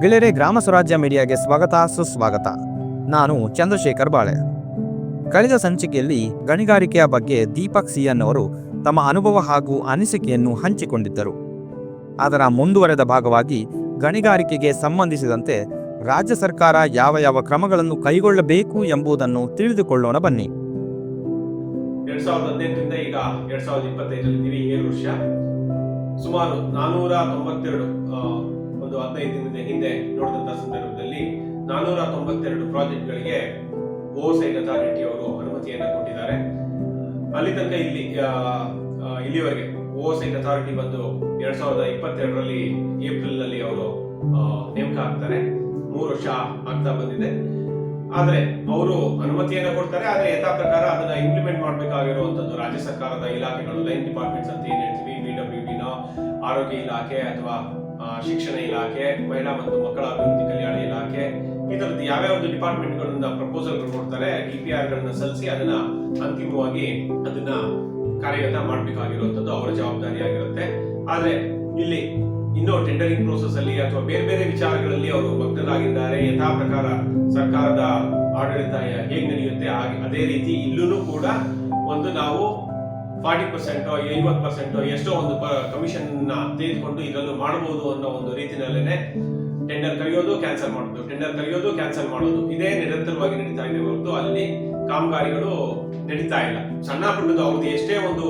ಗೆಳೆಯರೆ, ಗ್ರಾಮ ಸ್ವರಾಜ್ಯ ಮೀಡಿಯಾಗೆ ಸ್ವಾಗತ, ಸುಸ್ವಾಗತ. ನಾನು ಚಂದ್ರಶೇಖರ್ ಬಾಳೆ. ಕಳೆದ ಸಂಚಿಕೆಯಲ್ಲಿ ಗಣಿಗಾರಿಕೆಯ ಬಗ್ಗೆ ದೀಪಕ್ ಸಿಯನ್ ಅವರು ತಮ್ಮ ಅನುಭವ ಹಾಗೂ ಅನಿಸಿಕೆಯನ್ನು ಹಂಚಿಕೊಂಡಿದ್ದರು. ಅದರ ಮುಂದುವರೆದ ಭಾಗವಾಗಿ ಗಣಿಗಾರಿಕೆಗೆ ಸಂಬಂಧಿಸಿದಂತೆ ರಾಜ್ಯ ಸರ್ಕಾರ ಯಾವ ಯಾವ ಕ್ರಮಗಳನ್ನು ಕೈಗೊಳ್ಳಬೇಕು ಎಂಬುದನ್ನು ತಿಳಿದುಕೊಳ್ಳೋಣ ಬನ್ನಿ. ಎರಡ್ ಸಾವಿರದ ಹದಿನೆಂಟರಿಂದ ಈಗ ಎರಡ್ ಸಾವಿರದ ಇಪ್ಪತ್ತೈದರಲ್ಲಿ ಏಳು ವರ್ಷ. ಸುಮಾರು ನಾನೂರ ತೊಂಬತ್ತೆರಡು ಒಂದು ಹದಿನೈದು ದಿನದ ಹಿಂದೆ ನೋಡಿದಂತಹ ಸಂದರ್ಭದಲ್ಲಿ ನಾನೂರ ತೊಂಬತ್ತೆರಡು ಪ್ರಾಜೆಕ್ಟ್ಗಳಿಗೆ ಓವರ್ಸೈಟ್ ಅಥಾರಿಟಿ ಅವರು ಅನುಮತಿಯನ್ನ ಕೊಟ್ಟಿದ್ದಾರೆ. ಅಲ್ಲಿ ತನಕ ಇಲ್ಲಿ ಇಲ್ಲಿವರೆಗೆ ಓವರ್ಸೈಟ್ ಅಥಾರಿಟಿ ಬಂದು ಎರಡ್ ಸಾವಿರದ ಇಪ್ಪತ್ತೆರಡರಲ್ಲಿ ಏಪ್ರಿಲ್ನಲ್ಲಿ ಅವರು ನೇಮಕ ಆಗ್ತಾರೆ. ಮೂರು ವರ್ಷ ಆಗ್ತಾ ಬಂದಿದೆ. ಆದ್ರೆ ಅವರು ಅನುಮತಿಯನ್ನ ಕೊಡ್ತಾರೆ. ಆದ್ರೆ ಯಥಾ ಪ್ರಕಾರ ಅದನ್ನ ಇಂಪ್ಲಿಮೆಂಟ್ ಮಾಡಬೇಕಾಗಿರುವಂತದ್ದು ರಾಜ್ಯ ಸರ್ಕಾರದ ಇಲಾಖೆಗಳು, ಲೈನ್ ಡಿಪಾರ್ಟ್ಮೆಂಟ್ಸ್ ಅಂತ ಏನ್ ಹೇಳ್ತೀವಿ ಆರೋಗ್ಯ ಇಲಾಖೆ ಅಥವಾ ಶಿಕ್ಷಣ ಇಲಾಖೆ, ಮಹಿಳಾ ಮತ್ತು ಮಕ್ಕಳ ಅಭಿವೃದ್ಧಿ ಕಲ್ಯಾಣ ಇಲಾಖೆ ಈ ತರದ್ದು ಯಾವ್ಯಾವ ಡಿಪಾರ್ಟ್ಮೆಂಟ್ ಗಳಿಂದ ಪ್ರಪೋಸಲ್ ಕೊಡ್ತಾರೆ ಡಿ ಪಿ ಆರ್ ಗಳನ್ನ ಸಲ್ಲಿಸಿ ಅದನ್ನ ಅಂತಿಮವಾಗಿ ಅದನ್ನ ಕಾರ್ಯಗತ ಮಾಡಬೇಕಾಗಿರುವಂತದ್ದು ಅವರ ಜವಾಬ್ದಾರಿ ಆಗಿರುತ್ತೆ ಆದ್ರೆ ಇಲ್ಲಿ ಇನ್ನೂ ಟೆಂಡರಿಂಗ್ ಪ್ರೋಸೆಸ್ ಅಲ್ಲಿ ಅಥವಾ ಬೇರೆ ಬೇರೆ ವಿಚಾರಗಳಲ್ಲಿ ಅವರು ಭಕ್ತರಾಗಿದ್ದಾರೆ ಯಥಾ ಪ್ರಕಾರ ಸರ್ಕಾರದ ಆಡಳಿತ ಹೇಗೆ ನಡೆಯುತ್ತೆ ಅದೇ ರೀತಿ ಇಲ್ಲೂ ಕೂಡ ಒಂದು ನಾವು ಫಾರ್ಟಿ ಪರ್ಸೆಂಟ್ ಐವತ್ತು ಪರ್ಸೆಂಟ್ ಎಷ್ಟೋ ಒಂದು ಕಮಿಷನ್ನ ತೆಗೆದುಕೊಂಡು ಇದನ್ನು ಮಾಡಬಹುದು ಅನ್ನೋ ಒಂದು ರೀತಿಯಲ್ಲೇನೆ ಟೆಂಡರ್ ಕರೆಯೋದು ಕ್ಯಾನ್ಸಲ್ ಮಾಡೋದು. ಟೆಂಡರ್ ಕರೆಯೋದು ಕ್ಯಾನ್ಸಲ್ ಮಾಡೋದು. ಇದೇ ನಿರಂತರವಾಗಿ ನಡೀತಾ ಇದೆ ಹೊರತು ಅಲ್ಲಿ ಕಾಮಗಾರಿಗಳು ನಡೀತಾ ಇಲ್ಲ. ಸಣ್ಣ ಪುಟ್ಟದ ಅವ್ರದ್ದು ಎಷ್ಟೇ ಒಂದು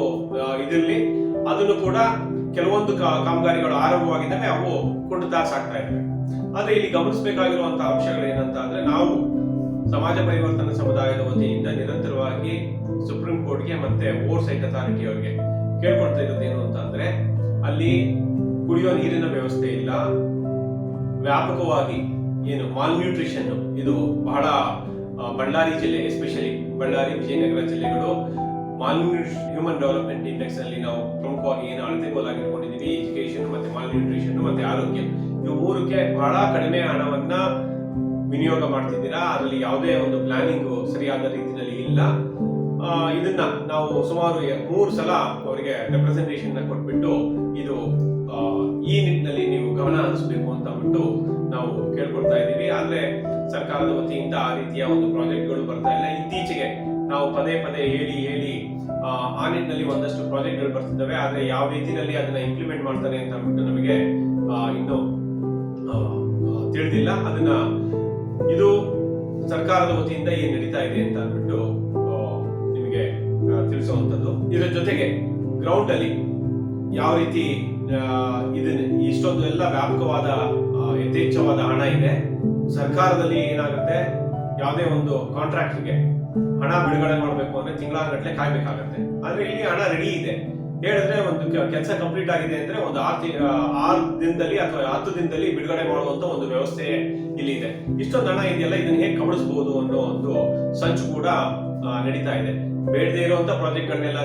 ಇದಿರಲಿ, ಅದನ್ನು ಕೂಡ ಕೆಲವೊಂದು ಕಾಮಗಾರಿಗಳು ಆರಂಭವಾಗಿದ್ದಾವೆ, ಅವು ಕೊಂಡು ದಾಸಾಗ್ತಾ ಇದ್ದಾವೆ. ಆದ್ರೆ ಇಲ್ಲಿ ಗಮನಿಸಬೇಕಾಗಿರುವಂತಹ ಅಂಶಗಳು ಏನಂತ ಅಂದ್ರೆ ನಾವು ಸಮಾಜ ಪರಿವರ್ತನಾ ಸಮುದಾಯದ ವತಿಯಿಂದ ನಿರಂತರವಾಗಿ ಸುಪ್ರೀಂ ಕೋರ್ಟ್ಗೆ ಮತ್ತೆ ಓವರ್ ಸೈಟ್ ಅಥಾರಿಟಿ ಅವರಿಗೆ ಕೇಳ್ಕೊಳ್ತಾ ಇರೋದು ಏನು ಅಂತ ಅಂದ್ರೆ, ಅಲ್ಲಿ ಕುಡಿಯೋ ನೀರಿನ ವ್ಯವಸ್ಥೆ ಇಲ್ಲ. ವ್ಯಾಪಕವಾಗಿ ಏನು ಮಾಲ್ ನ್ಯೂಟ್ರಿಷನ್ ಇದು ಬಹಳ ಬಳ್ಳಾರಿ ಜಿಲ್ಲೆ ಎಸ್ಪೆಷಲಿ ಬಳ್ಳಾರಿ ವಿಜಯನಗರ ಜಿಲ್ಲೆಗಳು ಮಾಲ್ ಹ್ಯೂಮನ್ ಡೆವಲಪ್ಮೆಂಟ್ ಇಂಡೆಕ್ಸ್ ಅಲ್ಲಿ ನಾವು ಪ್ರಮುಖವಾಗಿ ಏನು ಅಳತೆ ಇಟ್ಕೊಂಡಿದ್ದೀವಿ ಎಜುಕೇಶನ್ ಮತ್ತೆ ಮಾಲ್ನ್ಯೂಟ್ರಿಷನ್ ಮತ್ತೆ ಆರೋಗ್ಯ. ಇವು ಮೂರಕ್ಕೆ ಬಹಳ ಕಡಿಮೆ ಹಣವನ್ನ ವಿನಿಯೋಗ ಮಾಡ್ತಿದ್ದೀರಾ? ಅದರಲ್ಲಿ ಯಾವುದೇ ಒಂದು ಪ್ಲಾನಿಂಗ್ ಸರಿಯಾದ ರೀತಿಯಲ್ಲಿ ಇಲ್ಲ. ಇದನ್ನ ನಾವು ಸುಮಾರು ಮೂರು ಸಲ ಅವರಿಗೆ ರೆಪ್ರೆಸೆಂಟೇಷನ್ ಕೊಟ್ಬಿಟ್ಟು ಇದು ಈ ನಿಟ್ಟಿನಲ್ಲಿ ನೀವು ಗಮನ ಹರಿಸಬೇಕು ಅಂತ ಬಿಟ್ಟು ನಾವು ಕೇಳ್ಕೊಳ್ತಾ ಇದ್ದೀವಿ. ಆದ್ರೆ ಸರ್ಕಾರದ ವತಿಯಿಂದ ಆ ರೀತಿಯ ಒಂದು ಪ್ರಾಜೆಕ್ಟ್ಗಳು ಬರ್ತಾ ಇಲ್ಲ. ಇತ್ತೀಚೆಗೆ ನಾವು ಪದೇ ಪದೇ ಹೇಳಿ ಹೇಳಿ ಆ, ನಿಟ್ಟಿನಲ್ಲಿ ಒಂದಷ್ಟು ಪ್ರಾಜೆಕ್ಟ್ಗಳು ಬರ್ತಿದ್ದಾವೆ. ಆದ್ರೆ ಯಾವ ರೀತಿಯಲ್ಲಿ ಅದನ್ನ ಇಂಪ್ಲಿಮೆಂಟ್ ಮಾಡ್ತಾರೆ ಅಂತ ಅಂದ್ಬಿಟ್ಟು ನಮಗೆ ಇನ್ನು ತಿಳಿದಿಲ್ಲ. ಅದನ್ನ ಇದು ಸರ್ಕಾರದ ವತಿಯಿಂದ ಏನ್ ನಡೀತಾ ಇದೆ ಅಂತ ಅಂದ್ಬಿಟ್ಟು ನಿಮಗೆ ತಿಳಿಸುವಂಥದ್ದು. ಇದರ ಜೊತೆಗೆ ಗ್ರೌಂಡ್ ಅಲ್ಲಿ ಯಾವ ರೀತಿ ಇದನ್ನ ಇಷ್ಟೊಂದು ಎಲ್ಲ ವ್ಯಾಪಕವಾದ ಯಥೇಚ್ಛವಾದ ಹಣ ಇದೆ. ಸರ್ಕಾರದಲ್ಲಿ ಏನಾಗುತ್ತೆ, ಯಾವುದೇ ಒಂದು ಕಾಂಟ್ರಾಕ್ಟ್ಗೆ ಹಣ ಬಿಡುಗಡೆ ಮಾಡಬೇಕು ಅಂದ್ರೆ ತಿಂಗಳಾಗಟ್ಲೆ ಕಾಯ್ಬೇಕಾಗತ್ತೆ. ಆದ್ರೆ ಇಲ್ಲಿ ಹಣ ರೆಡಿ ಇದೆ. ಹೇಳಿದ್ರೆ ಒಂದು ಕೆಲಸ ಕಂಪ್ಲೀಟ್ ಆಗಿದೆ ಅಂದ್ರೆ ಒಂದು ಆರು ಆರು ದಿನದಲ್ಲಿ ಅಥವಾ ಹತ್ತು ದಿನದಲ್ಲಿ ಬಿಡುಗಡೆ ಮಾಡುವಂತ ಒಂದು ವ್ಯವಸ್ಥೆ ಇಲ್ಲಿ ಇದೆ. ಇಷ್ಟೊಂದು ಹಣ ಇದೆಯಲ್ಲ, ಇದನ್ನ ಹೇಗೆ ಕಬಳಿಸಬಹುದು ಅನ್ನೋ ಒಂದು ಸಂಚು ಕೂಡ ನಡೀತಾ ಇದೆ. ಬೇಡದೇ ಇರುವಂತ ಪ್ರಾಜೆಕ್ಟ್ಗಳನ್ನೆಲ್ಲ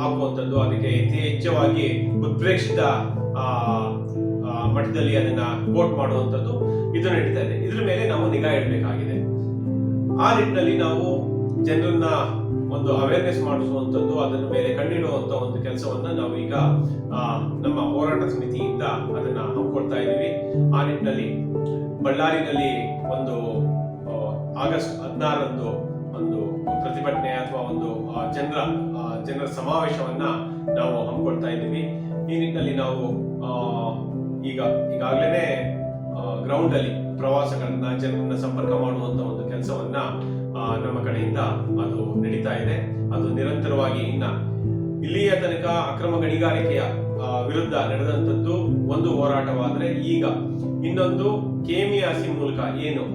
ಹಾಕುವಂಥದ್ದು. ಅದಕ್ಕೆ ಯಥೇಚ್ಛವಾಗಿ ಉತ್ಪ್ರೇಕ್ಷಿತ ಮಟ್ಟದಲ್ಲಿ ಅದನ್ನ ಕೋಟ್ ಮಾಡುವಂಥದ್ದು ಇದು ನಡೀತಾ ಇದೆ. ಇದ್ರ ಮೇಲೆ ನಾವು ನಿಗಾ ಇಡಬೇಕಾಗಿದೆ. ಆ ನಿಟ್ಟಿನಲ್ಲಿ ನಾವು ಜನರನ್ನ ಒಂದು ಅವೇರ್ನೆಸ್ ಮಾಡಿಸುವಂಥದ್ದು, ಅದನ್ನ ಮೇಲೆ ಕಣ್ಣಿಡುವಂತ ಒಂದು ಕೆಲಸವನ್ನ ನಾವು ಈಗ ನಮ್ಮ ಹೋರಾಟ ಸಮಿತಿಯಿಂದ ಅದನ್ನ ಹಮ್ಮಿಕೊಳ್ತಾ ಇದ್ದೀವಿ. ಆ ನಿಟ್ಟಿನಲ್ಲಿ ಬಳ್ಳಾರಿನಲ್ಲಿ ಒಂದು ಆಗಸ್ಟ್ ಹದಿನಾರರಂದು ಪ್ರತಿಭಟನೆ ಅಥವಾ ಒಂದು ಜನರ ಜನರ ಸಮಾವೇಶವನ್ನ ನಾವು ಹಮ್ಮಿಕೊಳ್ತಾ ಇದ್ದೀವಿ. ಈ ನಿಟ್ಟಿನಲ್ಲಿ ನಾವು ಈಗ ಈಗಾಗಲೇ ಗ್ರೌಂಡ್ ಅಲ್ಲಿ ಪ್ರವಾಸಗಳನ್ನ ಜನರನ್ನ ಸಂಪರ್ಕ ಮಾಡುವಂತ ಒಂದು ಕೆಲಸವನ್ನ ನಮ್ಮ ಕಡೆಯಿಂದ ಅದು ನಡೀತಾ ಇದೆ. ಅದು ನಿರಂತರವಾಗಿ ಇನ್ನ ಇಲ್ಲಿಯ ತನಕ ಅಕ್ರಮ ಗಣಿಗಾರಿಕೆಯ ವಿರುದ್ಧ ನಡೆದಂತದ್ದು ಒಂದು ಹೋರಾಟವಾದರೆ ಈಗ ಇನ್ನೊಂದು ಕೆಮಿಯಾಸಿ ಮೂಲಕ ಏನು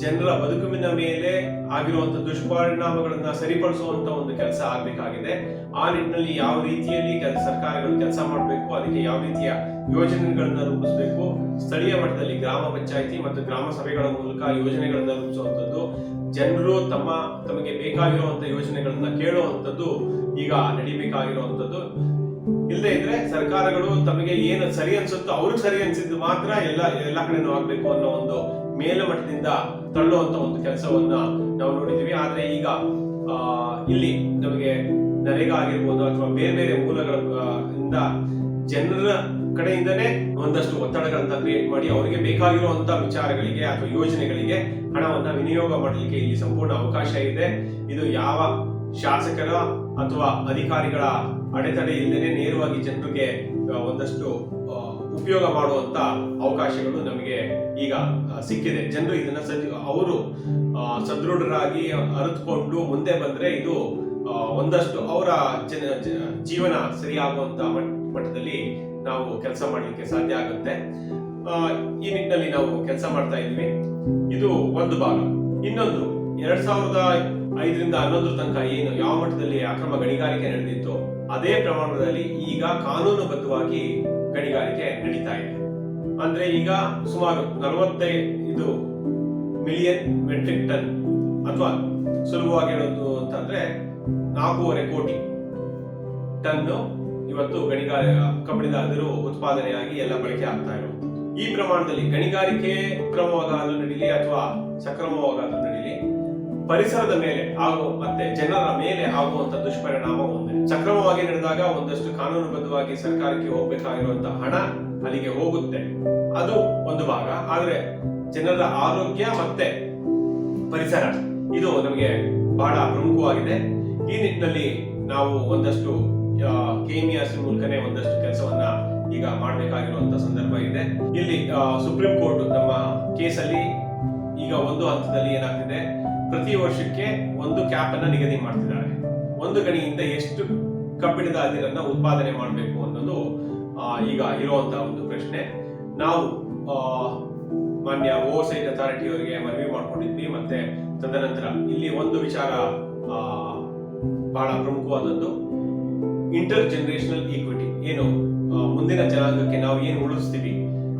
ಜನರ ಬದುಕುವಿನ ಮೇಲೆ ಆಗಿರುವಂತಹ ದುಷ್ಪರಿಣಾಮಗಳನ್ನ ಸರಿಪಡಿಸುವಂತ ಒಂದು ಕೆಲಸ ಆಗ್ಬೇಕಾಗಿದೆ. ಆ ನಿಟ್ಟಿನಲ್ಲಿ ಯಾವ ರೀತಿಯಲ್ಲಿ ಸರ್ಕಾರಗಳು ಕೆಲಸ ಮಾಡಬೇಕು, ಅದಕ್ಕೆ ಯಾವ ರೀತಿಯ ಯೋಜನೆಗಳನ್ನ ರೂಪಿಸಬೇಕು, ಸ್ಥಳೀಯ ಮಟ್ಟದಲ್ಲಿ ಗ್ರಾಮ ಪಂಚಾಯಿತಿ ಮತ್ತು ಗ್ರಾಮ ಸಭೆಗಳ ಮೂಲಕ ಯೋಜನೆಗಳನ್ನ ರೂಪಿಸುವಂತದ್ದು, ಜನರು ತಮ್ಮ ತಮಗೆ ಬೇಕಾಗಿರುವಂತ ಯೋಜನೆಗಳನ್ನ ಕೇಳುವಂಥದ್ದು ಈಗ ನಡಿಬೇಕಾಗಿರುವಂತದ್ದು. ಇಲ್ಲದೆ ಇದ್ರೆ ಸರ್ಕಾರಗಳು ತಮಗೆ ಏನು ಸರಿ ಅನ್ಸುತ್ತೋ ಅವ್ರಿಗೆ ಸರಿ ಅನ್ಸಿದ್ದು ಮಾತ್ರ ಎಲ್ಲ ಎಲ್ಲ ಕಡೆನೂ ಆಗ್ಬೇಕು ಅನ್ನೋ ಒಂದು ಮೇಲ್ಮಟ್ಟದಿಂದ ತಳ್ಳುವಂತ ಒಂದು ಕೆಲಸವನ್ನ ನಾವು ನೋಡಿದೀವಿ ಆದ್ರೆ ಈಗ ಇಲ್ಲಿ ನಮಗೆ ನರೇಗಾ ಆಗಿರ್ಬೋದು ಅಥವಾ ಬೇರೆ ಬೇರೆ ಮೂಲಗಳ ಇಂದ ಜನರ ಕಡೆಯಿಂದನೇ ಒಂದಷ್ಟು ಒತ್ತಡಗಳನ್ನ ಕ್ರಿಯೇಟ್ ಮಾಡಿ ಅವರಿಗೆ ಬೇಕಾಗಿರುವಂತಹ ವಿಚಾರಗಳಿಗೆ ಅಥವಾ ಯೋಜನೆಗಳಿಗೆ ಹಣವನ್ನ ವಿನಿಯೋಗ ಮಾಡಲಿಕ್ಕೆ ಇಲ್ಲಿ ಸಂಪೂರ್ಣ ಅವಕಾಶ ಇದೆ. ಇದು ಯಾವ ಶಾಸಕರ ಅಥವಾ ಅಧಿಕಾರಿಗಳ ಅಡೆತಡೆ ಇಲ್ಲದೆ ನೇರವಾಗಿ ಜನರಿಗೆ ಒಂದಷ್ಟು ಉಪಯೋಗ ಮಾಡುವಂತ ಅವಕಾಶಗಳು ನಮಗೆ ಈಗ ಸಿಕ್ಕಿದೆ. ಜನರು ಇದನ್ನ ಸಜ್, ಅವರು ಸದೃಢರಾಗಿ ಅರಿತುಕೊಂಡು ಮುಂದೆ ಬಂದ್ರೆ ಇದು ಒಂದಷ್ಟು ಅವರ ಜನ ಜೀವನ ಸರಿಯಾಗುವಂತ ಮಟ್- ಮಟ್ಟದಲ್ಲಿ ನಾವು ಕೆಲಸ ಮಾಡಲಿಕ್ಕೆ ಸಾಧ್ಯ ಆಗುತ್ತೆ. ಈ ನಿಟ್ಟಿನಲ್ಲಿ ನಾವು ಕೆಲಸ ಮಾಡ್ತಾ ಇದ್ವಿ. ಇದು ಒಂದು ಭಾಗ. ಇನ್ನೊಂದು, ಎರಡ್ ಸಾವಿರದ ಐದರಿಂದ ಹನ್ನೊಂದರ ತನಕ ಏನು, ಯಾವ ಮಟ್ಟದಲ್ಲಿ ಅಕ್ರಮ ಗಣಿಗಾರಿಕೆ ನಡೆದಿತ್ತು, ಅದೇ ಪ್ರಮಾಣದಲ್ಲಿ ಈಗ ಕಾನೂನುಬದ್ಧವಾಗಿ ಗಣಿಗಾರಿಕೆ ನಡೀತಾ ಇದೆ. ಅಂದ್ರೆ ಈಗ ಸುಮಾರು ನಲವತ್ತೈದು ಮಿಲಿಯನ್ ಮೆಟ್ರಿಕ್ ಟನ್ ಅಥವಾ ಸುಲಭವಾಗಿ ಹೇಳೋದು ಅಂತಂದ್ರೆ ನಾಲ್ಕೂವರೆ ಕೋಟಿ ಟನ್ ಇವತ್ತು ಗಣಿಗಾರ ಕಬ್ಬಿಣದ ಅದಿರು ಉತ್ಪಾದನೆಯಾಗಿ ಎಲ್ಲ ಬಳಕೆ ಆಗ್ತಾ ಇರೋದು ಈ ಪ್ರಮಾಣದಲ್ಲಿ ಗಣಿಗಾರಿಕೆ ಕ್ರಮವಾಗಾದ್ರೂ ನಡೀಲಿ ಅಥವಾ ಸಕ್ರಮವಾಗಾದ್ರೂ ಪರಿಸರದ ಮೇಲೆ ಹಾಗೂ ಮತ್ತೆ ಜನರ ಮೇಲೆ ಆಗುವಂತ ದುಷ್ಪರಿಣಾಮ ಒಂದೇ. ಸಕ್ರಮವಾಗಿ ನಡೆದಾಗ ಒಂದಷ್ಟು ಕಾನೂನುಬದ್ಧವಾಗಿ ಸರ್ಕಾರಕ್ಕೆ ಹೋಗ್ಬೇಕಾಗಿರುವಂತಹ ಹಣ ಅಲ್ಲಿಗೆ ಹೋಗುತ್ತೆ. ಅದು ಒಂದು ಭಾಗ. ಆದ್ರೆ ಜನರ ಆರೋಗ್ಯ ಮತ್ತೆ ಪರಿಸರ, ಇದು ನಮಗೆ ಬಹಳ ಪ್ರಮುಖವಾಗಿದೆ. ಈ ನಿಟ್ಟಿನಲ್ಲಿ ನಾವು ಒಂದಷ್ಟು ಕೆಎಂಇಆರ್ಸಿ ಮೂಲಕನೇ ಒಂದಷ್ಟು ಕೆಲಸವನ್ನ ಈಗ ಮಾಡಬೇಕಾಗಿರುವಂತ ಸಂದರ್ಭ ಇದೆ. ಇಲ್ಲಿ ಸುಪ್ರೀಂ ಕೋರ್ಟ್ ನಮ್ಮ ಕೇಸಲ್ಲಿ ಈಗ ಒಂದು ಹಂತದಲ್ಲಿ ಏನಾಗ್ತಿದೆ? ಪ್ರತಿ ವರ್ಷಕ್ಕೆ ಒಂದು ಕ್ಯಾಪ್ ಅನ್ನ ನಿಗದಿ ಮಾಡ್ತಿದ್ದಾರೆ. ಒಂದು ಗಣಿಯಿಂದ ಎಷ್ಟು ಕಬ್ಬಿಣದ ಅದಿರನ್ನ ಉತ್ಪಾದನೆ ಮಾಡಬೇಕು ಅನ್ನೋದು ಈಗ ಇರುವಂತಹ ಒಂದು ಪ್ರಶ್ನೆ. ನಾವು ಮಾನ್ಯ ಓವರ್ಸೈಟ್ ಅಥಾರಿಟಿ ಅವರಿಗೆ ಮನವಿ ಮಾಡ್ಕೊಂಡಿದ್ವಿ, ಮತ್ತೆ ತದನಂತರ ಇಲ್ಲಿ ಒಂದು ವಿಚಾರ ಬಹಳ ಪ್ರಮುಖವಾದದ್ದು. ಇಂಟರ್ ಜನರೇಷನಲ್ ಈಕ್ವಿಟಿ, ಏನು ಮುಂದಿನ ಜನಾಂಗಕ್ಕೆ ನಾವು ಏನು ಉಳಿಸ್ತೀವಿ?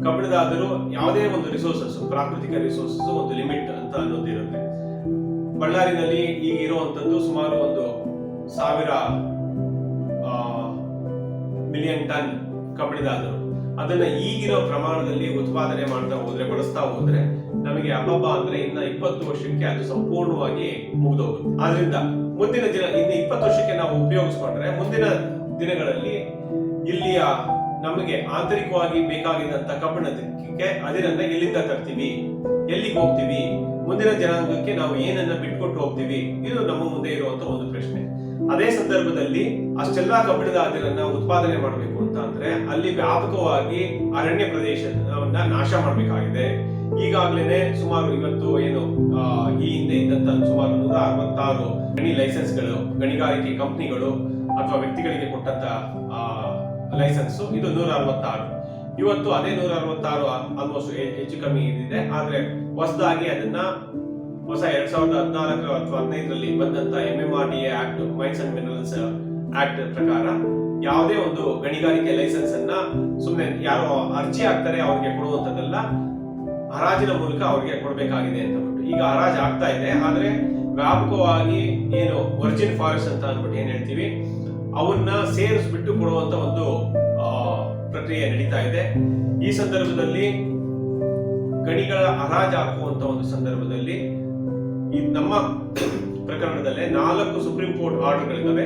ಕಬ್ಬಿಣದಾದರೂ ಯಾವುದೇ ಒಂದು ರಿಸೋರ್ಸಸ್ ಪ್ರಾಕೃತಿಕ ರಿಸೋರ್ಸಸ್ ಒಂದು ಲಿಮಿಟ್ ಅಂತ ಅನ್ನೋದು ಇರುತ್ತೆ ಬಳ್ಳಾರಿನಲ್ಲಿ ಈಗ ಇರುವಂತದ್ದು ಸುಮಾರು ಒಂದು ಸಾವಿರ ಮಿಲಿಯನ್ ಟನ್ ಕಬ್ಬಿಣದಾದರು. ಅದನ್ನ ಈಗಿರೋ ಪ್ರಮಾಣದಲ್ಲಿ ಉತ್ಪಾದನೆ ಮಾಡ್ತಾ ಹೋದ್ರೆ, ಬಳಸ್ತಾ ಹೋದ್ರೆ ನಮಗೆ ಅಬ್ಬಬ್ಬ ಅಂದ್ರೆ ಇನ್ನ ಇಪ್ಪತ್ತು ವರ್ಷಕ್ಕೆ ಅದು ಸಂಪೂರ್ಣವಾಗಿ ಮುಗಿದೋಗುತ್ತೆ. ಆದ್ರಿಂದ ಮುಂದಿನ ದಿನ, ಇನ್ನು ಇಪ್ಪತ್ತು ವರ್ಷಕ್ಕೆ ನಾವು ಉಪಯೋಗಿಸ್ಕೊಂಡ್ರೆ ಮುಂದಿನ ದಿನಗಳಲ್ಲಿ ಇಲ್ಲಿಯ ನಮಗೆ ಆಂತರಿಕವಾಗಿ ಬೇಕಾಗಿದ್ದಂತ ಕಬ್ಬಿಣದಕ್ಕೆ ಅದಿರನ್ನ ಎಲ್ಲಿಂದ ತರ್ತೀವಿ? ಎಲ್ಲಿಗೆ ಹೋಗ್ತೀವಿ? ಮುಂದಿನ ಜನಾಂಗಕ್ಕೆ ನಾವು ಏನನ್ನ ಬಿಟ್ಕೊಟ್ಟು ಹೋಗ್ತೀವಿ, ಇದು ನಮ್ಮ ಮುಂದೆ ಇರುವಂತ ಒಂದು ಪ್ರಶ್ನೆ. ಅದೇ ಸಂದರ್ಭದಲ್ಲಿ ಅಷ್ಟೆಲ್ಲ ಕಬ್ಬಿಣದ ಅದಿರನ್ನ ಉತ್ಪಾದನೆ ಮಾಡಬೇಕು ಅಂತ ಅಂದ್ರೆ ಅಲ್ಲಿ ವ್ಯಾಪಕವಾಗಿ ಅರಣ್ಯ ಪ್ರದೇಶವನ್ನ ನಾಶ ಮಾಡಬೇಕಾಗಿದೆ. ಈಗಾಗಲೇ ಸುಮಾರು ಇವತ್ತು ಏನು ಈ ಹಿಂದೆ ಇದ್ದಂತ ಸುಮಾರು ನೂರ ಅರವತ್ತಾರು ಗಣಿ ಲೈಸೆನ್ಸ್ಗಳು, ಗಣಿಗಾರಿಕೆ ಕಂಪನಿಗಳು ಅಥವಾ ವ್ಯಕ್ತಿಗಳಿಗೆ ಕೊಟ್ಟಂತ ಲೈಸೆನ್ಸ್, ಇದು ನೂರ ಅರವತ್ತಾರು ಇವತ್ತು ಅದೇ ನೂರ ಅರವತ್ತಾರು ಆಲ್ಮೋಸ್ಟ್ ಹೆಚ್ಚು ಕಮ್ಮಿ ಇದೆ ಆದ್ರೆ ಹೊಸದಾಗಿ ಅದನ್ನ ಹೊಸ ಎರಡ್ ಸಾವಿರದ ಹದಿನಾಲ್ಕರ ಅಥವಾ ಹದಿನೈದರಲ್ಲಿ ಬಂದಂತ M M R D act mines and minerals act ಪ್ರಕಾರ ಯಾವುದೇ ಒಂದು ಗಣಿಗಾರಿಕೆ ಲೈಸೆನ್ಸ್ ಅನ್ನ ಸುಮ್ಮನೆ ಯಾರು ಅರ್ಜಿ ಹಾಕ್ತಾರೆ, ಅವ್ರಿಗೆ ಕೊಡುವಂತದ್ದಲ್ಲ ಹರಾಜಿನ ಮೂಲಕ ಅವ್ರಿಗೆ ಕೊಡಬೇಕಾಗಿದೆ ಅಂತ ಬಿಟ್ಟು ಈಗ ಹರಾಜು ಆಗ್ತಾ ಇದೆ, ಆದ್ರೆ ವ್ಯಾಪಕವಾಗಿ ಏನು ವರ್ಜಿನ್ ಫಾರೆಸ್ಟ್ ಅಂತ ಅಂದ್ಬಿಟ್ಟು ಏನ್ ಹೇಳ್ತೀವಿ, ಅವನ್ನ ಸೇರಿಸ್ಬಿಟ್ಟು ಕೊಡುವಂತ ಒಂದು ಪ್ರಕ್ರಿಯೆ ನಡೀತಾ ಇದೆ. ಈ ಸಂದರ್ಭದಲ್ಲಿ ಗಣಿಗಳ ಹರಾಜು ಹಾಕುವಂತ ಒಂದು ಸಂದರ್ಭದಲ್ಲಿ ಈ ನಮ್ಮ ಪ್ರಕರಣದಲ್ಲೇ ನಾಲ್ಕು ಸುಪ್ರೀಂ ಕೋರ್ಟ್ ಆರ್ಡರ್ಗಳಿದ್ದಾವೆ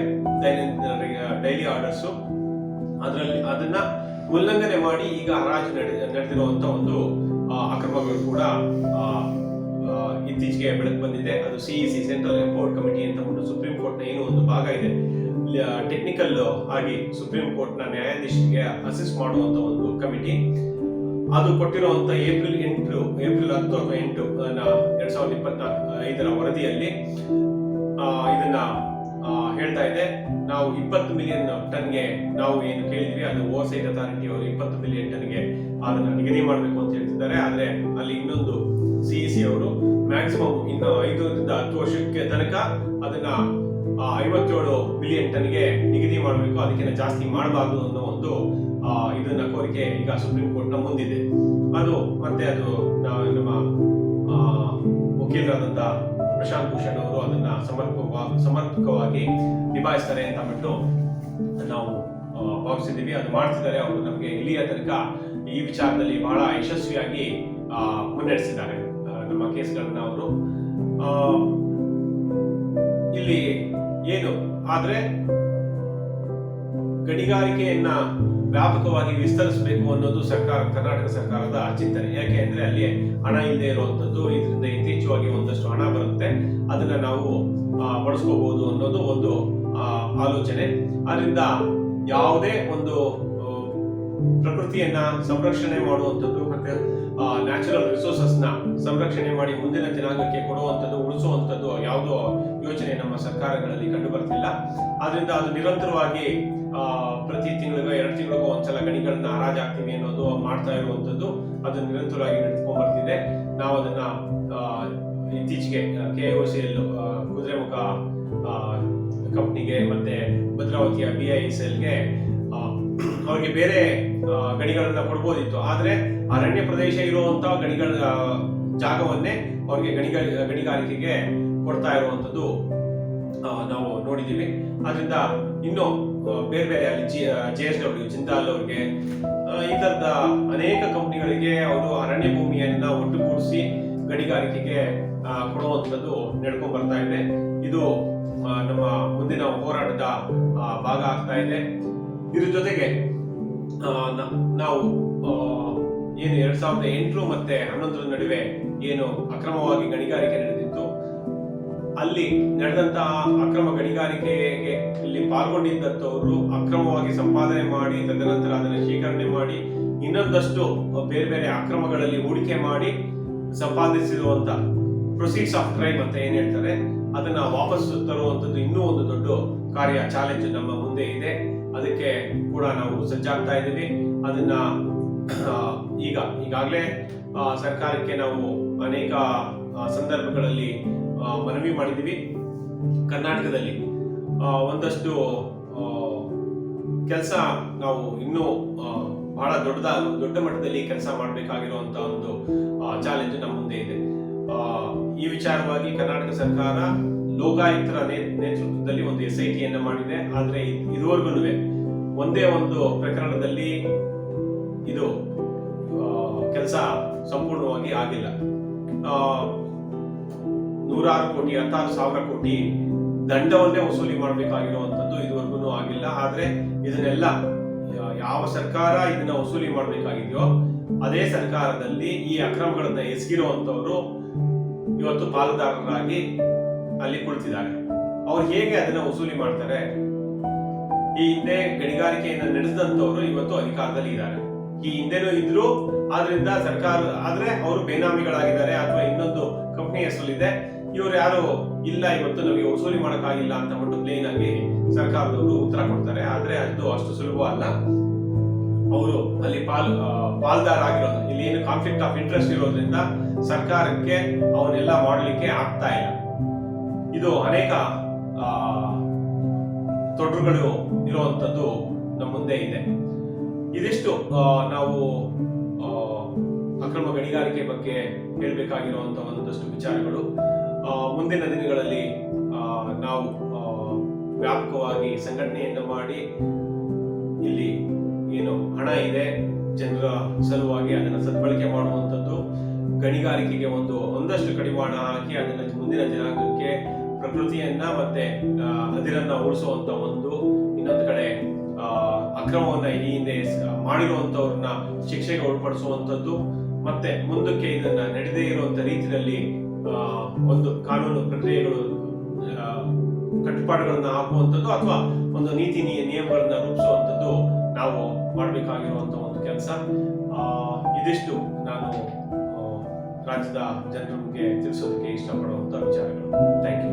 ಡೈಲಿ ಆರ್ಡರ್ಸ್ ಅದರಲ್ಲಿ ಅದನ್ನ ಉಲ್ಲಂಘನೆ ಮಾಡಿ ಈಗ ಹರಾಜು ನಡೆ ನಡೆದಿರುವಂತ ಒಂದು ಅಕ್ರಮಗಳು ಕೂಡ ಇತ್ತೀಚೆಗೆ ಬೆಳಕು ಬಂದಿದೆ. ಅದು ಸಿಇಸಿ ಸೆಂಟ್ರಲ್ ಎಂಪೋರ್ಟ್ ಕಮಿಟಿ ಅಂತ ಒಂದು ಸುಪ್ರೀಂ ಕೋರ್ಟ್ನ ಏನೋ ಒಂದು ಭಾಗ ಇದೆ. ಟೆಕ್ನಿಕಲ್ ಆಗಿ ಸುಪ್ರೀಂ ಕೋರ್ಟ್ನ ನ್ಯಾಯಾಧೀಶರಿಗೆ ಅಸಿಸ್ಟ್ ಮಾಡುವಂತ ಒಂದು ಕಮಿಟಿ ಅದು ಕೊಟ್ಟಿರುವಂತ ಏಪ್ರಿಲ್ ಎಂಟು ಏಪ್ರಿಲ್ ಹತ್ತು ಅಥವಾ ಎಂಟು ಎರಡ್ ಸಾವಿರದ ಇಪ್ಪತ್ತ ಐದರ ವರದಿಯಲ್ಲಿ ಇದನ್ನ ಹೇಳ್ತಾ ಇದೆ. ನಾವು ಇಪ್ಪತ್ತು ಮಿಲಿಯನ್ ಟನ್ಗೆ ನಾವು ಏನು ಕೇಳಿದ್ವಿ, ಅದು ಓವರ್ಸೈಟ್ ಅಥಾರಿಟಿ ಅವರು ಇಪ್ಪತ್ತು ಮಿಲಿಯನ್ ಟನ್ಗೆ ಅದನ್ನ ನಿಗದಿ ಮಾಡಬೇಕು ಅಂತ ಹೇಳ್ತಿದ್ದಾರೆ. ಆದ್ರೆ ಅಲ್ಲಿ ಇನ್ನೊಂದು ಸಿಇಸಿ ಅವರು ಮ್ಯಾಕ್ಸಿಮಮ್ ಇನ್ನು ಐದರಿಂದ ಹತ್ತು ವರ್ಷಕ್ಕೆ ತನಕ ಅದನ್ನ ಐವತ್ತೇಳು ಮಿಲಿಯನ್ ಟನ್ಗೆ ನಿಗದಿ ಮಾಡಬೇಕು, ಅದಕ್ಕಿಂತ ಜಾಸ್ತಿ ಮಾಡಬಾರ್ದು ಅನ್ನೋ ಒಂದು ಇದನ್ನ ಕೋರಿಕೆ ಈಗ ಸುಪ್ರೀಂ ಕೋರ್ಟ್ನ ಮುಂದಿದೆ. ಅದು ಮತ್ತೆ ಅದು ನಮ್ಮ ವಕೀಲರಾದಂತ ಪ್ರಶಾಂತ್ ಭೂಷಣ್ ಅವರು ಅದನ್ನ ಸಮರ್ಪಕವಾಗಿ ಸಮರ್ಪಕವಾಗಿ ನಿಭಾಯಿಸ್ತಾರೆ ಅಂತ ಬಿಟ್ಟು ನಾವು ಭಾವಿಸಿದ್ದೀವಿ. ಅದು ಮಾಡ್ತಿದ್ದಾರೆ. ಅವರು ನಮಗೆ ಇಲ್ಲಿಯ ತನಕ ಈ ವಿಚಾರದಲ್ಲಿ ಬಹಳ ಯಶಸ್ವಿಯಾಗಿ ಮುನ್ನಡೆಸಿದ್ದಾರೆ ನಮ್ಮ ಕೇಸ್ಗಳನ್ನ ಅವರು. ಇಲ್ಲಿ ಏನು? ಆದ್ರೆ ಗಣಿಗಾರಿಕೆಯನ್ನ ವ್ಯಾಪಕವಾಗಿ ವಿಸ್ತರಿಸಬೇಕು ಅನ್ನೋದು ಸರ್ಕಾರ, ಕರ್ನಾಟಕ ಸರ್ಕಾರದ ಚಿಂತನೆ ಯಾಕೆ ಅಂದ್ರೆ ಅಲ್ಲಿ ಹಣ ಇಲ್ಲದೆ ಇರುವಂತದ್ದು ಇದರಿಂದ ಯಥೇಚ್ಛವಾಗಿ ಒಂದಷ್ಟು ಹಣ ಬರುತ್ತೆ. ಅದನ್ನ ನಾವು ಬಳಸ್ಕೋಬಹುದು ಅನ್ನೋದು ಒಂದು ಆಲೋಚನೆ. ಅದರಿಂದ ಯಾವುದೇ ಒಂದು ಪ್ರಕೃತಿಯನ್ನ ಸಂರಕ್ಷಣೆ ಮಾಡುವಂಥದ್ದು ಮತ್ತೆ ನ್ಯಾಚುರಲ್ ರಿಸೋರ್ಸಸ್ನ ಸಂರಕ್ಷಣೆ ಮಾಡಿ ಮುಂದಿನ ಜನಾಂಗಕ್ಕೆ ಕೊಡುವಂಥದ್ದು, ಉಳಿಸುವಂಥದ್ದು ಯಾವುದೋ ಯೋಜನೆ ನಮ್ಮ ಸರ್ಕಾರಗಳಲ್ಲಿ ಕಂಡು ಬರ್ತಿಲ್ಲ. ಆದ್ರಿಂದ ಅದು ನಿರಂತರವಾಗಿ ಪ್ರತಿ ತಿಂಗಳಿಗೋ, ಎರಡು ತಿಂಗಳಿಗೋ ಒಂದ್ಸಲ ಗಣಿಗಳನ್ನ ಹರಾಜಾಗ್ತೀವಿ ಅನ್ನೋದು ಮಾಡ್ತಾ ಇರುವಂಥದ್ದು ಅದು ನಿರಂತರವಾಗಿ ನಡೆದುಕೊಂಡು ಬರ್ತಿದೆ. ನಾವು ಅದನ್ನ ಇತ್ತೀಚೆಗೆ K O C L Kudremukh ಕಂಪ್ನಿಗೆ ಮತ್ತೆ ಭದ್ರಾವತಿಯ ಬಿ ಐ ಎಸ್ ಎಲ್ಗೆ ಅವ್ರಿಗೆ ಬೇರೆ ಗಣಿಗಳನ್ನ ಕೊಡ್ಬೋದಿತ್ತು. ಆದ್ರೆ ಅರಣ್ಯ ಪ್ರದೇಶ ಇರುವಂತ ಗಣಿಗಳ ಜಾಗವನ್ನೇ ಅವ್ರಿಗೆ ಗಣಿಗ ಗಣಿಗಾರಿಕೆಗೆ ಕೊಡ್ತಾ ಇರುವಂತದ್ದು ನಾವು ನೋಡಿದ್ದೀವಿ. ಆದ್ರಿಂದ ಇನ್ನು ಬೇರೆ ಬೇರೆ ಅಲ್ಲಿ G J S W Jindal ಅವ್ರಿಗೆ ಈ ತರದ ಅನೇಕ ಕಂಪ್ನಿಗಳಿಗೆ ಅವರು ಅರಣ್ಯ ಭೂಮಿಯನ್ನ ಒಟ್ಟುಗೂಡಿಸಿ ಗಣಿಗಾರಿಕೆಗೆ ಆ, ಕೊಡುವಂಥದ್ದು ನಡ್ಕೊಂಡ್ ಬರ್ತಾ ಇದೆ. ಇದು ನಮ್ಮ ಮುಂದಿನ ಹೋರಾಟದ ಭಾಗ ಆಗ್ತಾ ಇದೆ. ಇದ್ರ ಜೊತೆಗೆ ನಾವು ಏನು ಎರಡ್ ಸಾವಿರದ ಎಂಟು ಮತ್ತೆ ಹನ್ನೊಂದರ ನಡುವೆ ಏನು ಅಕ್ರಮವಾಗಿ ಗಣಿಗಾರಿಕೆ ನಡೆದಿತ್ತು. ಅಲ್ಲಿ ನಡೆದಂತಹ ಅಕ್ರಮ ಗಣಿಗಾರಿಕೆಗೆ ಇಲ್ಲಿ ಪಾಲ್ಗೊಂಡಿದ್ದಂಥವರು ಅಕ್ರಮವಾಗಿ ಸಂಪಾದನೆ ಮಾಡಿ, ತದನಂತರ ಅದನ್ನು ಶೇಖರಣೆ ಮಾಡಿ, ಇನ್ನೊಂದಷ್ಟು ಬೇರೆ ಬೇರೆ ಅಕ್ರಮಗಳಲ್ಲಿ ಹೂಡಿಕೆ ಮಾಡಿ ಸಂಪಾದಿಸಿರುವಂತ ಪ್ರೊಸೀಡ್ಸ್ ಆಫ್ ಕ್ರೈಮ್ ಅಂತ ಏನ್ ಹೇಳ್ತಾರೆ, ಅದನ್ನ ವಾಪಸ್ ತರುವಂತದ್ದು ಇನ್ನೂ ಒಂದು ದೊಡ್ಡ ಕಾರ್ಯ ಚಾಲೆಂಜ್ ನಮ್ಮ ಮುಂದೆ ಇದೆ. ಅದಕ್ಕೆ ಕೂಡ ನಾವು ಸಜ್ಜಾಗ್ತಾ ಇದ್ದೀವಿ. ಅದನ್ನ ಈಗ, ಈಗಾಗಲೇ ಸರ್ಕಾರಕ್ಕೆ ನಾವು ಅನೇಕ ಸಂದರ್ಭಗಳಲ್ಲಿ ಮನವಿ ಮಾಡಿದ್ದೀವಿ. ಕರ್ನಾಟಕದಲ್ಲಿ ಒಂದಷ್ಟು ಕೆಲಸ ನಾವು ಇನ್ನೂ ಬಹಳ ದೊಡ್ಡದ, ದೊಡ್ಡ ಮಟ್ಟದಲ್ಲಿ ಕೆಲಸ ಮಾಡಬೇಕಾಗಿರುವಂತ ಒಂದು ಚಾಲೆಂಜ್ ನಮ್ಮ ಮುಂದೆ ಇದೆ. ಈ ವಿಚಾರವಾಗಿ ಕರ್ನಾಟಕ ಸರ್ಕಾರ ಲೋಕಾಯುಕ್ತರ ನೇತೃತ್ವದಲ್ಲಿ ಒಂದು ಎಸ್ ಐ ಟಿಯನ್ನ ಮಾಡಿದೆ. ಆದ್ರೆ ಇದುವರೆಗೂ ಒಂದೇ ಒಂದು ಪ್ರಕರಣದಲ್ಲಿ ಇದು ಕೆಲಸ ಸಂಪೂರ್ಣವಾಗಿ ಆಗಿಲ್ಲ. ನೂರಾರು ಕೋಟಿ, ಹತ್ತಾರು ಸಾವಿರ ಕೋಟಿ ದಂಡವನ್ನೇ ವಸೂಲಿ ಮಾಡಬೇಕಾಗಿರುವಂತದ್ದು ಇದುವರೆಗೂ ಆಗಿಲ್ಲ. ಆದ್ರೆ ಇದನ್ನೆಲ್ಲ ಯಾವ ಸರ್ಕಾರ ಇದನ್ನ ವಸೂಲಿ ಮಾಡಬೇಕಾಗಿದೆಯೋ, ಅದೇ ಸರ್ಕಾರದಲ್ಲಿ ಈ ಅಕ್ರಮಗಳನ್ನ ಎಸಗಿರುವಂತವರು ಇವತ್ತು ಪಾಲುದಾರರಾಗಿ ಅಲ್ಲಿ ಕುಳಿತಿದ್ದಾರೆ ಅವ್ರು ಹೇಗೆ ಅದನ್ನ ವಸೂಲಿ ಮಾಡ್ತಾರೆ? ಈ ಹಿಂದೆ ಗಣಿಗಾರಿಕೆಯನ್ನ ನಡೆಸಿದಂತವರು ಇವತ್ತು ಅಧಿಕಾರದಲ್ಲಿ ಇದ್ದಾರೆ. ಈ ಹಿಂದೆನೂ ಇದ್ರು, ಆದ್ರಿಂದ ಸರ್ಕಾರ, ಆದ್ರೆ ಅವರು ಬೇನಾಮಿಗಳಾಗಿದ್ದಾರೆ ಅಥವಾ ಇನ್ನೊಂದು ಕಂಪ್ನಿ ಹೆಸರಲ್ಲಿದೆ. ಇವ್ರು ಯಾರು ಇಲ್ಲ, ಇವತ್ತು ನಮಗೆ ವಸೂಲಿ ಮಾಡಕ್ಕಾಗಿಲ್ಲ ಅಂತ ಬಿಟ್ಟು ಪ್ಲೇನ್ ಆಗಿ ಸರ್ಕಾರದವರು ಉತ್ತರ ಕೊಡ್ತಾರೆ. ಆದ್ರೆ ಅದು ಅಷ್ಟು ಸುಲಭ ಅಲ್ಲ. ಅವರು ಅಲ್ಲಿ ಪಾಲ್ ಪಾಲ್ದಾರ ಆಗಿರೋದು. ಇಲ್ಲಿ ಏನು ಕಾನ್ಫ್ಲಿಕ್ಟ್ ಆಫ್ ಇಂಟ್ರೆಸ್ಟ್ ಇರೋದ್ರಿಂದ ಸರ್ಕಾರಕ್ಕೆ ಅವನ್ನೆಲ್ಲ ಮಾಡಲಿಕ್ಕೆ ಆಗ್ತಾ ಇಲ್ಲ. ಇದು ಅನೇಕ ತೊಡರುಗಳು ಇರುವಂತದ್ದು ನಮ್ಮ ಮುಂದೆ ಇದೆ. ಇದಿಷ್ಟು ನಾವು ಅಕ್ರಮ ಗಣಿಗಾರಿಕೆ ಬಗ್ಗೆ ಹೇಳಬೇಕಾಗಿರುವಂತ ಒಂದಷ್ಟು ವಿಚಾರಗಳು. ಮುಂದಿನ ದಿನಗಳಲ್ಲಿ ನಾವು ವ್ಯಾಪಕವಾಗಿ ಸಂಘಟನೆಯನ್ನು ಮಾಡಿ ಇಲ್ಲಿ ಏನು ಹಣ ಇದೆ, ಜನರ ಸಲುವಾಗಿ ಅದನ್ನು ಸದ್ಬಳಕೆ ಮಾಡುವಂಥದ್ದು, ಗಣಿಗಾರಿಕೆಗೆ ಒಂದು, ಒಂದಷ್ಟು ಕಡಿವಾಣ ಹಾಕಿ ಅದನ್ನು ಮುಂದಿನ ಜನಾಂಗಕ್ಕೆ ಪ್ರಕೃತಿಯನ್ನ ಮತ್ತೆ ಹದಿರನ್ನ ಅದಿರನ್ನ ಉಳಿಸುವಂತ ಒಂದು ಇನ್ನೊಂದು ಕಡೆ ಅಕ್ರಮವನ್ನ ಈ ಹಿಂದೆ ಮಾಡಿರುವಂತವ್ರನ್ನ ಶಿಕ್ಷೆಗೆ ಒಳಪಡಿಸುವಂತದ್ದು ಮತ್ತೆ ಮುಂದಕ್ಕೆ ಇದನ್ನ ನಡೆದೇ ಇರುವಂತ ರೀತಿಯಲ್ಲಿ ಒಂದು ಕಾನೂನು ಪ್ರಕ್ರಿಯೆಗಳು ಕಟ್ಟುಪಾಡುಗಳನ್ನ ಹಾಕುವಂಥದ್ದು ಅಥವಾ ಒಂದು ನೀತಿ ನಿಯ- ನಿಯಮಗಳನ್ನ ರೂಪಿಸುವಂಥದ್ದು ನಾವು ಮಾಡಬೇಕಾಗಿರುವಂತ ಒಂದು ಕೆಲಸ. ಇದಿಷ್ಟು ನಾನು ರಾಜ್ಯದ ಜನರಿಗೆ ತಿಳಿಸೋದಕ್ಕೆ ಇಷ್ಟಪಡುವಂತ ವಿಚಾರಗಳು. Thank you